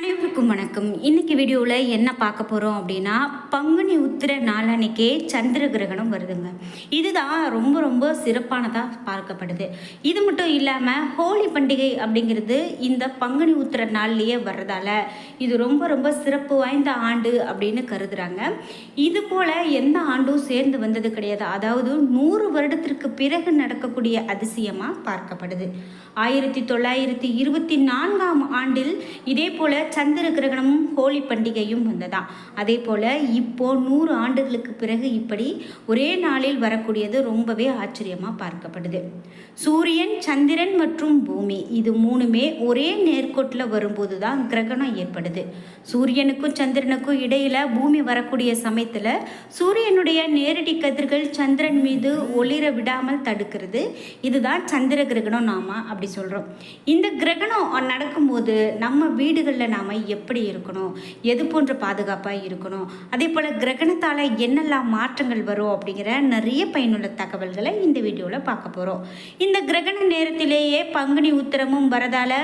அனைவருக்கும் வணக்கம். இன்னைக்கு வீடியோவில் என்ன பார்க்க போகிறோம் அப்படின்னா பங்குனி உத்திர நாளன்னைக்கே சந்திர கிரகணம் வருதுங்க. இதுதான் ரொம்ப ரொம்ப சிறப்பானதாக பார்க்கப்படுது. இது மட்டும் இல்லாமல் ஹோலி பண்டிகை அப்படிங்கிறது இந்த பங்குனி உத்திர நாள்லேயே வர்றதால இது ரொம்ப ரொம்ப சிறப்பு வாய்ந்த ஆண்டு அப்படின்னு கருதுறாங்க. இது போல் எந்த ஆண்டும் சேர்ந்து வந்தது கிடையாது. அதாவது நூறு வருடத்திற்கு பிறகு நடக்கக்கூடிய அதிசயமாக பார்க்கப்படுது. ஆயிரத்தி தொள்ளாயிரத்தி இருபத்தி நான்காம் ஆண்டில் இதே போல சந்திர கிரகணமும் ஹோலி பண்டிகையும் வந்ததாம் அதே போல் இப்போ நூறு ஆண்டுகளுக்கு பிறகு இப்படி ஒரே நாளில் வரக்கூடியது ரொம்பவே ஆச்சரியமாக பார்க்கப்படுது. சூரியன் சந்திரன் மற்றும் பூமி இது மூணுமே ஒரே நேர்கோட்டில் வரும்போது தான் கிரகணம் ஏற்படுது. சூரியனுக்கும் சந்திரனுக்கும் இடையில் பூமி வரக்கூடிய சமயத்தில் சூரியனுடைய நேரடி கதிர்கள் சந்திரன் மீது ஒளிர விடாமல் தடுக்கிறது. இதுதான் சந்திர கிரகணம் நாம அப்படி சொல்கிறோம் இந்த கிரகணம் நடக்கும்போது நம்ம வீடுகளில் நாம் எப்படி இருக்கணும்? எது போன்ற பாதுகாப்பாக இருக்கணும்? அதே போல் கிரகணத்தால் என்னெல்லாம் மாற்றங்கள் வரும் அப்படிங்கிற நிறைய பயனுள்ள தகவல்களை இந்த வீடியோவில் பார்க்க போகிறோம் இந்த கிரகண நேரத்திலேயே பங்குனி உத்திரமும் வரதால்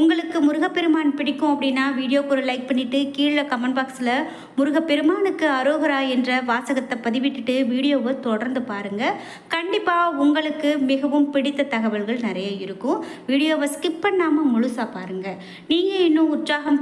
உங்களுக்கு முருகப்பெருமான் பிடிக்கும் அப்படின்னா வீடியோக்கு ஒரு லைக் பண்ணிவிட்டு கீழே கமெண்ட் பாக்ஸில் முருகப்பெருமானுக்கு அரோகரா என்ற வாசகத்தை பதிவிட்டுட்டு வீடியோவை தொடர்ந்து பாருங்கள் கண்டிப்பாக உங்களுக்கு மிகவும் பிடித்த தகவல்கள் நிறைய இருக்கும். வீடியோவை ஸ்கிப் பண்ணாமல் முழுசாக பாருங்கள் நீங்கள் இன்னும் உற்சாகம்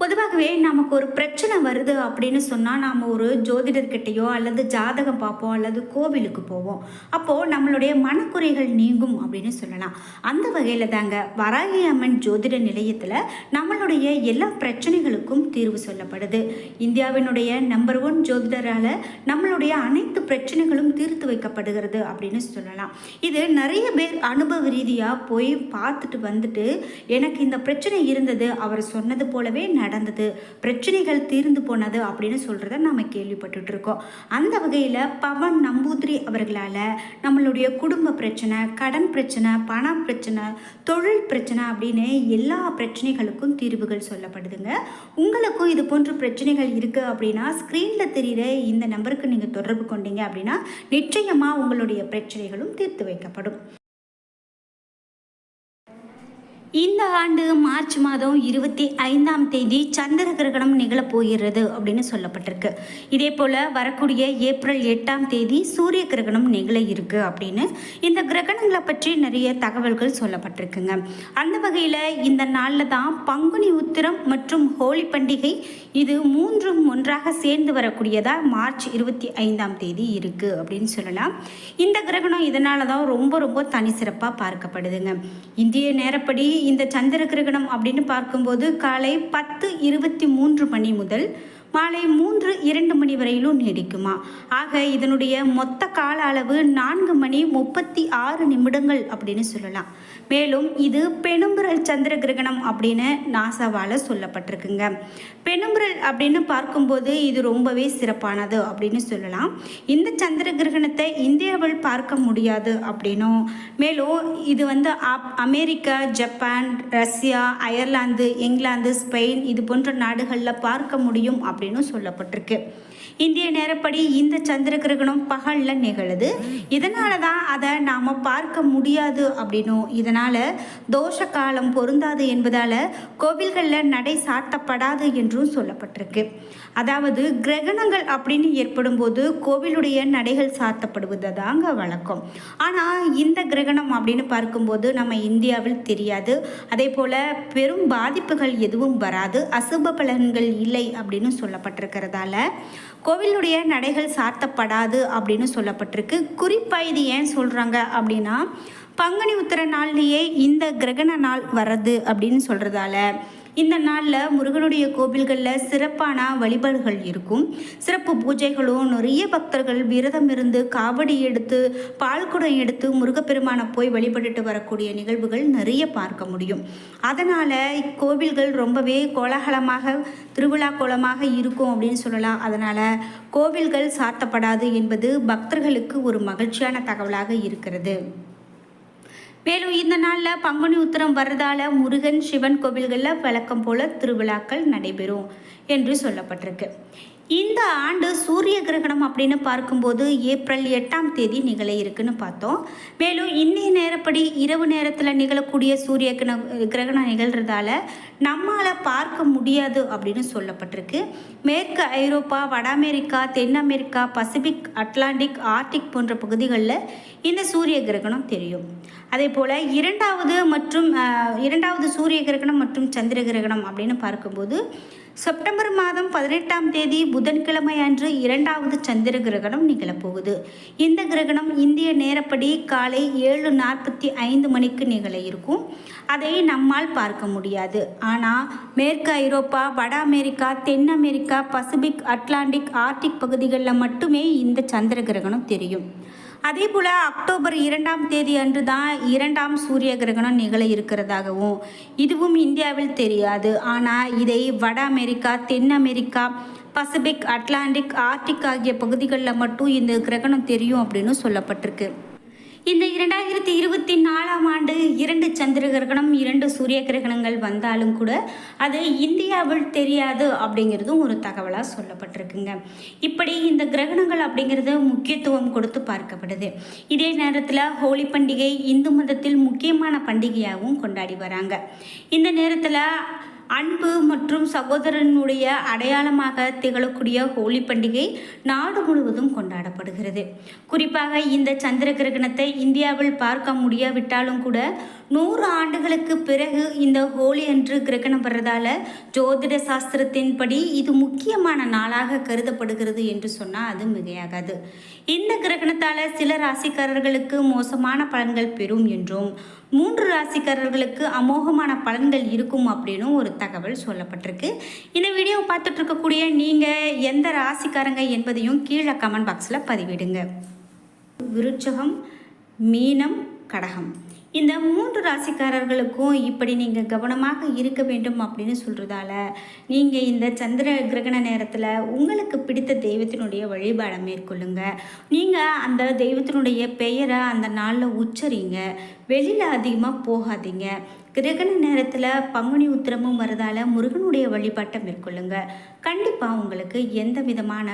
பொதுவாகவே நமக்கு ஒரு பிரச்சனை வருது அப்படின்னு சொன்னால் நாம் ஒரு ஜோதிடர்கிட்டையோ அல்லது ஜாதகம் பார்ப்போம் அல்லது கோவிலுக்கு போவோம். அப்போது நம்மளுடைய மனக்குறைகள் நீங்கும் அப்படின்னு சொல்லலாம். அந்த வகையில் தாங்க வராகி அம்மன் ஜோதிட நிலையத்தில் நம்மளுடைய எல்லா பிரச்சனைகளுக்கும் தீர்வு சொல்லப்படுது. இந்தியாவினுடைய நம்பர் ஒன் ஜோதிடரால் நம்மளுடைய அனைத்து பிரச்சனைகளும் தீர்த்து வைக்கப்படுகிறது அப்படின்னு சொல்லலாம். இது நிறைய பேர் அனுபவ ரீதியாக போய் பார்த்துட்டு வந்துட்டு எனக்கு இந்த பிரச்சனை இருந்தது. அவர் சொன்னது போலவே நடந்தது. பிரச்சனைகள் தீர்ந்து போனது அப்படின்னு சொல்கிறத நம்ம கேள்விப்பட்டுட்டு இருக்கோம் அந்த வகையில் பவன் நம்பூதிரி அவர்களால் நம்மளுடைய குடும்ப பிரச்சனை கடன் பிரச்சனை பண பிரச்சனை தொழில் பிரச்சனை அப்படின்னு எல்லா பிரச்சனைகளுக்கும் தீர்வுகள் சொல்லப்படுதுங்க. உங்களுக்கும் இது போன்ற பிரச்சனைகள் இருக்குது அப்படின்னா ஸ்க்ரீனில் தெரிகிற இந்த நம்பருக்கு நீங்கள் தொடர்பு கொண்டீங்க அப்படின்னா நிச்சயமாக உங்களுடைய பிரச்சனைகளும் தீர்த்து வைக்கப்படும். இந்த ஆண்டு மார்ச் மாதம் இருபத்தி ஐந்தாம் தேதி சந்திர கிரகணம் நிகழப்போகிறது அப்படின்னு சொல்லப்பட்டிருக்கு. இதே போல் வரக்கூடிய ஏப்ரல் எட்டாம் தேதி சூரிய கிரகணம் நிகழ இருக்கு அப்படின்னு இந்த கிரகணங்களை பற்றி நிறைய தகவல்கள் சொல்லப்பட்டிருக்குங்க. அந்த வகையில் இந்த நாளில் தான் பங்குனி உத்திரம் மற்றும் ஹோலி பண்டிகை இது மூன்றும் ஒன்றாக சேர்ந்து வரக்கூடியதாக மார்ச் இருபத்தி ஐந்தாம் தேதி இருக்குது அப்படின்னு சொல்லலாம். இந்த கிரகணம் இதனால தான் ரொம்ப ரொம்ப தனி சிறப்பாக பார்க்கப்படுதுங்க. இந்திய நேரப்படி இந்த சந்திர கிரகணம் அப்படின்னு பார்க்கும்போது காலை பத்து இருபத்தி மூன்று மணி முதல் மாலை மூன்று இரண்டு மணி வரையிலும் நீடிக்குமா? ஆக இதனுடைய மொத்த கால அளவு நான்கு மணி முப்பத்தி ஆறு நிமிடங்கள் அப்படின்னு சொல்லலாம். மேலும் இது பெணும்புரல் சந்திர கிரகணம் அப்படின்னு நாசாவால் சொல்லப்பட்டிருக்குங்க. பெணும்புரல் அப்படின்னு பார்க்கும்போது இது ரொம்பவே சிறப்பானது அப்படின்னு சொல்லலாம். இந்த சந்திர கிரகணத்தை இந்தியாவில் பார்க்க முடியாது அப்படின்னும். மேலும் இது வந்து அப் America Japan Russia Ireland England Spain இது போன்ற நாடுகளில் பார்க்க முடியும் அப்படின்னு சொல்லப்பட்டிருக்கு. இந்திய நேரப்படி இந்த சந்திர கிரகணம் பகலில் நிகழுது. இதனால தான் அதை நாம் பார்க்க முடியாது அப்படின்னும். இதனால் தோஷ காலம் பொருந்தாது என்பதால் கோவில்களில் நடை சாட்டப்படாது என்றும் சொல்லப்பட்டிருக்கு. அதாவது கிரகணங்கள் அப்படின்னு ஏற்படும் போது கோவிலுடைய நடைகள் சாத்தப்படுவது தாங்க வழக்கம். ஆனால் இந்த கிரகணம் அப்படின்னு பார்க்கும்போது நம்ம இந்தியாவில் தெரியாது. அதே போல் பெரும் பாதிப்புகள் எதுவும் வராது. அசுப பலன்கள் இல்லை அப்படின்னு சொல்லப்பட்டிருக்கிறதால கோவிலுடைய நடைகள் சார்த்தப்படாது அப்படின்னு சொல்லப்பட்டிருக்கு. குறிப்பாக இது ஏன் சொல்கிறாங்க அப்படின்னா பங்குனி உத்திர நாள்லேயே இந்த கிரகண நாள் வர்றது அப்படின்னு சொல்கிறதால இந்த நாளில் முருகனுடைய கோவில்களில் சிறப்பான வழிபாடுகள் இருக்கும். சிறப்பு பூஜைகளும் நிறைய பக்தர்கள் விரதம் இருந்து காவடி எடுத்து பால்குடம் எடுத்து முருகப்பெருமானை போய் வழிபட்டுட்டு வரக்கூடிய நிகழ்வுகள் நிறைய பார்க்க முடியும். அதனால் கோவில்கள் ரொம்பவே கோலாகலமாக திருவிழா கோலமாக இருக்கும் அப்படின்னு சொல்லலாம். அதனால் கோவில்கள் சாத்தப்படாது என்பது பக்தர்களுக்கு ஒரு மகிழ்ச்சியான தகவலாக இருக்கிறது. மேலும் இந்த நாளில் பங்குனி உத்திரம் வர்றதால முருகன் சிவன் கோவில்களில் வழக்கம் போல திருவிழாக்கள் நடைபெறும் என்று சொல்லப்பட்டிருக்கு. இந்த ஆண்டு சூரிய கிரகணம் அப்படின்னு பார்க்கும்போது ஏப்ரல் எட்டாம் தேதி நிகழ இருக்குன்னு பார்த்தோம். மேலும் இந்திய நேரப்படி இரவு நேரத்தில் நிகழக்கூடிய சூரிய கிரகணம் நிகழ்கிறதால நம்மால் பார்க்க முடியாது அப்படின்னு சொல்லப்பட்டிருக்கு. மேற்கு ஐரோப்பா வட அமெரிக்கா தென் அமெரிக்கா பசிபிக் அட்லாண்டிக் ஆர்டிக் போன்ற பகுதிகளில் இந்த சூரிய கிரகணம் தெரியும். அதே போல் இரண்டாவது மற்றும் இரண்டாவது சூரிய கிரகணம் மற்றும் சந்திர கிரகணம் அப்படின்னு பார்க்கும்போது செப்டம்பர் மாதம் பதினெட்டாம் தேதி புதன்கிழமை அன்று இரண்டாவது சந்திர கிரகணம் நிகழப்போகுது. இந்த கிரகணம் இந்திய நேரப்படி காலை ஏழு நாற்பத்தி ஐந்து மணிக்கு நிகழ இருக்கும். அதை நம்மால் பார்க்க முடியாது. ஆனால் மேற்கு ஐரோப்பா வட அமெரிக்கா தென் அமெரிக்கா பசிபிக் அட்லாண்டிக் ஆர்டிக் பகுதிகளில் மட்டுமே இந்த சந்திர கிரகணம் தெரியும். அதே போல் அக்டோபர் இரண்டாம் தேதி அன்று தான் இரண்டாம் சூரிய கிரகணம் நிகழ இருக்கிறதாகவும் இதுவும் இந்தியாவில் தெரியாது. ஆனால் இதை வட அமெரிக்கா தென் அமெரிக்கா பசிபிக் அட்லாண்டிக் ஆர்டிக் ஆகிய பகுதிகளில் மட்டும் இந்த கிரகணம் தெரியும் அப்படின்னு சொல்லப்பட்டிருக்கு. இந்த இரண்டாயிரத்தி இருபத்தி நாலாம் ஆண்டு இரண்டு சந்திர கிரகணம் இரண்டு சூரிய கிரகணங்கள் வந்தாலும் கூட அது இந்தியாவில் தெரியாது அப்படிங்கிறதும் ஒரு தகவலாக சொல்லப்பட்டிருக்குங்க. இப்படி இந்த கிரகணங்கள் அப்படிங்கிறது முக்கியத்துவம் கொடுத்து பார்க்கப்படுது. இதே நேரத்தில் ஹோலி பண்டிகை இந்து மதத்தில் முக்கியமான பண்டிகையாகவும் கொண்டாடி வராங்க. இந்த நேரத்தில் அன்பு மற்றும் சகோதரனுடைய அடையாளமாக திகழக்கூடிய ஹோலி பண்டிகை நாடு முழுவதும் கொண்டாடப்படுகிறது. குறிப்பாக இந்த சந்திர கிரகணத்தை இந்தியாவில் பார்க்க முடியாவிட்டாலும் கூட நூறு ஆண்டுகளுக்கு பிறகு இந்த ஹோலி அன்று கிரகணம் வர்றதால ஜோதிட சாஸ்திரத்தின்படி இது முக்கியமான நாளாக கருதப்படுகிறது என்று சொன்னால் அது மிகையாகாது. இந்த கிரகணத்தால் சில ராசிக்காரர்களுக்கு மோசமான பலன்கள் பெறும் என்றும் மூன்று ராசிக்காரர்களுக்கு அமோகமான பலன்கள் இருக்கும் அப்படின்னும் ஒரு தகவல் சொல்லப்பட்டிருக்கு. இந்த வீடியோவை பார்த்துட்டு இருக்கக்கூடிய நீங்கள் எந்த ராசிக்காரங்க என்பதையும் கீழே கமெண்ட் பாக்ஸில் பதிவிடுங்க. விருச்சகம் மீனம் கடகம். இந்த மூன்று ராசிக்காரர்களுக்கும் இப்படி நீங்கள் கவனமாக இருக்க வேண்டும் அப்படின்னு சொல்கிறதால நீங்கள் இந்த சந்திர கிரகண நேரத்தில் உங்களுக்கு பிடித்த தெய்வத்தினுடைய வழிபாடை மேற்கொள்ளுங்க. நீங்கள் அந்த தெய்வத்தினுடைய பெயரை அந்த நாளில் உச்சரிங்க. வெளியில் அதிகமாக போகாதீங்க. கிரகண நேரத்தில் பங்குனி உத்திரமும் வரதால முருகனுடைய வழிபாட்டை மேற்கொள்ளுங்க. கண்டிப்பாக உங்களுக்கு எந்த விதமான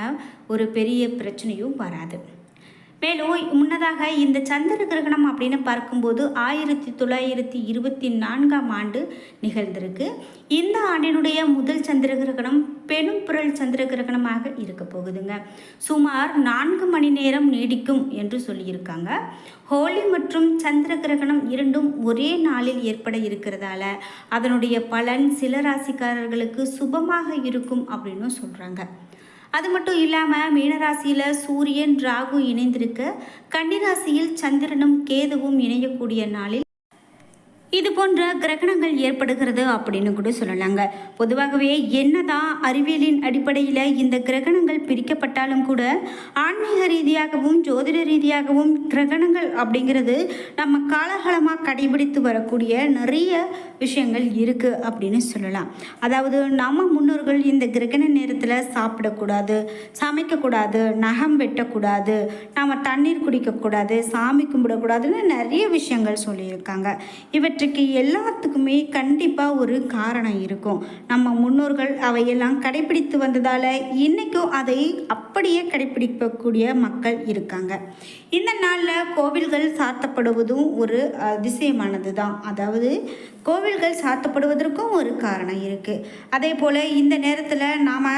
ஒரு பெரிய பிரச்சனையும் வராது. மேலும் முன்னதாக இந்த சந்திர கிரகணம் அப்படின்னு பார்க்கும்போது ஆயிரத்தி தொள்ளாயிரத்தி இருபத்தி நான்காம் ஆண்டு நிகழ்ந்திருக்கு. இந்த ஆண்டினுடைய முதல் சந்திர கிரகணம் பெரும் புரள் சந்திர கிரகணமாக இருக்க போகுதுங்க. சுமார் நான்கு மணி நேரம் நீடிக்கும் என்று சொல்லியிருக்காங்க. ஹோலி மற்றும் சந்திர கிரகணம் இரண்டும் ஒரே நாளில் ஏற்பட இருக்கிறதால அதனுடைய பலன் சில ராசிக்காரர்களுக்கு சுபமாக இருக்கும் அப்படின்னு சொல்கிறாங்க அது மட்டும் இல்லாமல் மீனராசியில் சூரியன் ராகு இணைந்திருக்க. கன்னிராசியில் சந்திரனும் கேதுவும் இணையக்கூடிய நாளில் இது போன்ற கிரகணங்கள் ஏற்படுகிறது அப்படின்னு கூட சொல்லலாங்க. பொதுவாகவே என்னதான் அறிவியலின் அடிப்படையில் இந்த கிரகணங்கள் பிரிக்கப்பட்டாலும் கூட ஆன்மீக ரீதியாகவும் ஜோதிட ரீதியாகவும் கிரகணங்கள் அப்படிங்கிறது நம்ம காலகாலமாக கடைபிடித்து வரக்கூடிய நிறைய விஷயங்கள் இருக்குது அப்படின்னு சொல்லலாம். அதாவது நம்ம முன்னோர்கள் இந்த கிரகண நேரத்தில் சாப்பிடக்கூடாது சமைக்கக்கூடாது நகம் வெட்டக்கூடாது நம்ம தண்ணீர் குடிக்கக்கூடாது சாமி கும்பிடக்கூடாதுன்னு நிறைய விஷயங்கள் சொல்லியிருக்காங்க. இவற்றுக்கு எல்லாத்துக்குமே கண்டிப்பாக ஒரு காரணம் இருக்கும். நம்ம முன்னோர்கள் அவையெல்லாம் கடைபிடித்து வந்ததால் இன்றைக்கும் அதை அப்படியே கடைபிடிக்கக்கூடிய மக்கள் இருக்காங்க. இந்த நாளில் கோவில்கள் சாத்தப்படுவதும் ஒரு அதிசயமானது தான் அதாவது கோவில்கள் சாத்தப்படுவதற்கும் ஒரு காரணம் இருக்குது அதே போல் இந்த நேரத்தில் நாம்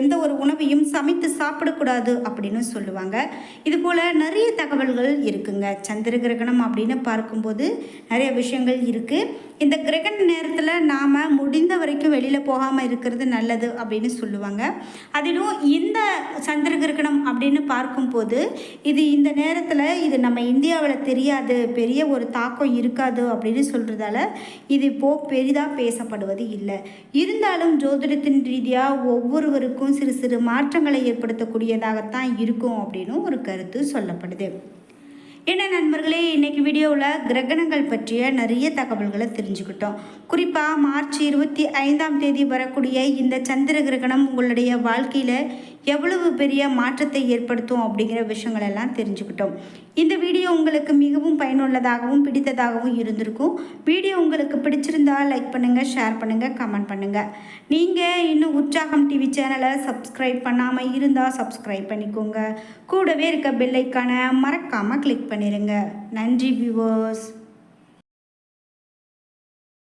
எந்த ஒரு உணவையும் சமைத்து சாப்பிடக்கூடாது அப்படின்னு சொல்லுவாங்க. இது போல் நிறைய தகவல்கள் இருக்குங்க. சந்திர கிரகணம் அப்படின்னு பார்க்கும்போது நிறைய விஷயங்கள் இருக்குது இந்த கிரகண நேரத்தில் நாம் முடிந்த வரைக்கும் வெளியில் போகாமல் இருக்கிறது நல்லது அப்படின்னு சொல்லுவாங்க. அதிலும் இந்த சந்திர கிரகணம் அப்படின்னு பார்க்கும்போது இது இந்த நேரத்தில் இது நம்ம இந்தியாவில் தெரியாது பெரிய ஒரு தாக்கம் இருக்காது அப்படின்னு சொல்கிறதால இது இப்போது பெரிதாக பேசப்படுவது இல்லை. இருந்தாலும் ஜோதிடத்தின் ரீதியாக ஒவ்வொருவருக்கும் சிறு சிறு மாற்றங்களை ஏற்படுத்தக்கூடியதாகத்தான் இருக்கும் அப்படின்னு ஒரு கருத்து சொல்லப்படுது. என்ன நண்பர்களே இன்றைக்கி வீடியோவில் கிரகணங்கள் பற்றிய நிறைய தகவல்களை தெரிஞ்சுக்கிட்டோம். குறிப்பாக மார்ச் இருபத்தி ஐந்தாம் தேதி வரக்கூடிய இந்த சந்திர கிரகணம் உங்களுடைய வாழ்க்கையில் எவ்வளவு பெரிய மாற்றத்தை ஏற்படுத்தும் அப்படிங்கிற விஷயங்கள் எல்லாம் தெரிஞ்சுக்கிட்டோம். இந்த வீடியோ உங்களுக்கு மிகவும் பயனுள்ளதாகவும் பிடித்ததாகவும் இருந்திருக்கும். வீடியோ உங்களுக்கு பிடிச்சிருந்தா லைக் பண்ணுங்கள் ஷேர் பண்ணுங்கள் கமெண்ட் பண்ணுங்கள் நீங்கள் இன்னும் உற்சாகம் டிவி சேனலை சப்ஸ்கிரைப் பண்ணாமல் இருந்தால் சப்ஸ்கிரைப் பண்ணிக்கோங்க. கூடவே இருக்க பெல்லைக்கான மறக்காமல் கிளிக் பண்ணிடுங்க நன்றி வியூவர்ஸ்